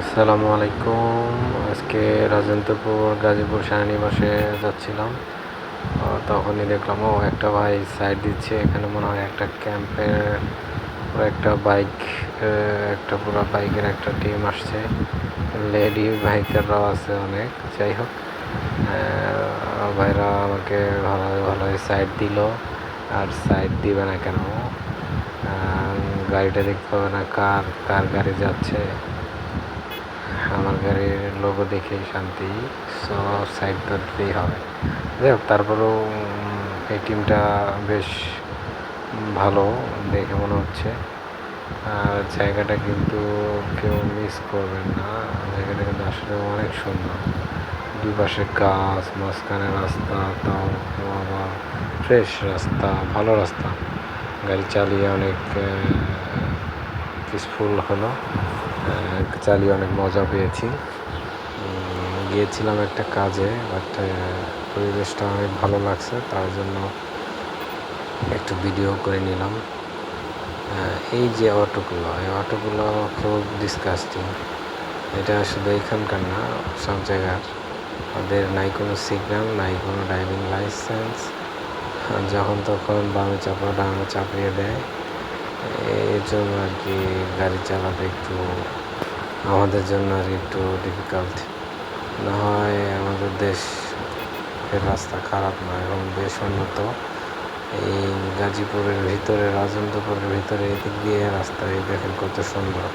আসসালামু আলাইকুম। আজকে রাজেন্দ্রপুর, গাজীপুর সেনানিবাসে যাচ্ছিলাম। তখনই দেখলাম, ও, একটা ভাই সাইড দিচ্ছে। এখানে মনে হয় একটা ক্যাম্পের একটা বাইক একটা পুরো বাইকের একটা টিম আসছে। লেডি বাইকাররাও আছে অনেক, যাই হোক। ভাইরা আমাকে ভালো ভালোই সাইড দিল। আর সাইড দিবে না কেন? গাড়িটা দেখতে পাবে না কার কার গাড়ি যাচ্ছে। আমার গাড়ির লোগো দেখেই শান্তি। সো সাইড তো দিতেই হবে। যাই হোক তারপরেও এই টিমটা বেশ ভালো দেখে মনে হচ্ছে। আর জায়গাটা কিন্তু কেউ মিস করবেন না। জায়গাটা কিন্তু আসলে অনেক সুন্দর। দুই পাশে গাছ, মাঝখানে রাস্তা, তাও আবার ফ্রেশ রাস্তা, ভালো রাস্তা। গাড়ি চালিয়ে অনেক পিসফুল হলো। চালিয়ে অনেক মজা পেয়েছি। গিয়েছিলাম একটা কাজে বাট পরিবেশটা অনেক ভালো লাগছে, তার জন্য একটু ভিডিও করে নিলাম। এই যে অটোগুলো, এই অটোগুলো খুব ডিসকাস্টিং এটা শুধু এখানকার না, সব জায়গার। ওদের নাই কোনো সিগন্যাল নাই কোনো ড্রাইভিং লাইসেন্স যখন তখন বামে চাপা ডাঙে চাপিয়ে দেয়। এর জন্য আর কি গাড়ি চালাতে একটু, আমাদের জন্য আর একটু ডিফিকাল্ট না হয় আমাদের দেশ এর রাস্তা খারাপ না, এবং বেশ উন্নত। এই গাজীপুরের ভিতরে, রাজেন্দ্রপুরের ভিতরে এদিক দিয়ে রাস্তা, এই দেখেন কত সুন্দর।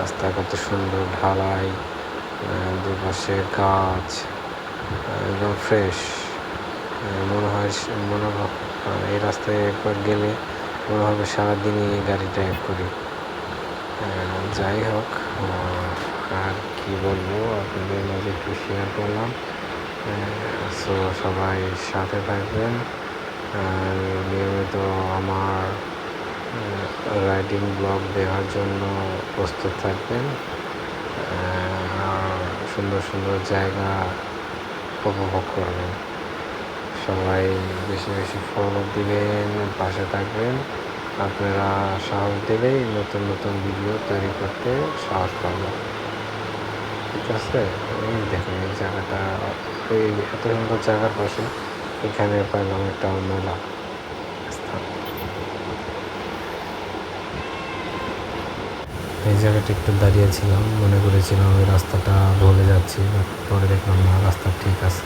রাস্তা কত সুন্দর, ঢালাই দুপাশে গাছ, একদম ফ্রেশ মনে হয়, মনে এই রাস্তায় একবার গেলে মনে হবে সারাদিনই গাড়িটা এক করি। যাই হোক আর কি বলব, আপনাদের মাঝে একটু শেয়ার করলাম। সো সবাই সাথে থাকবেন। আর নিয়মিত আমার রাইডিং ব্লগ দেখার জন্য প্রস্তুত থাকবেন। সুন্দর সুন্দর জায়গা উপভোগ করবেন। সবাই বেশি বেশি ফলো দিবেন, পাশে থাকবেন। আপনারা সাহস দিলেই নতুন নতুন ভিডিও তৈরি করতে সাহস পাবেন ঠিক আছে? এই দেখেন, এই জায়গাটা, এই এত সুন্দর জায়গার পাশে এখানে পাইলাম একটা মেলা স্থান। এই জায়গাটা একটু দাঁড়িয়েছিলাম মনে করেছিলাম ওই রাস্তাটা ভুলে যাচ্ছি পরে দেখলাম না, রাস্তা ঠিক আছে।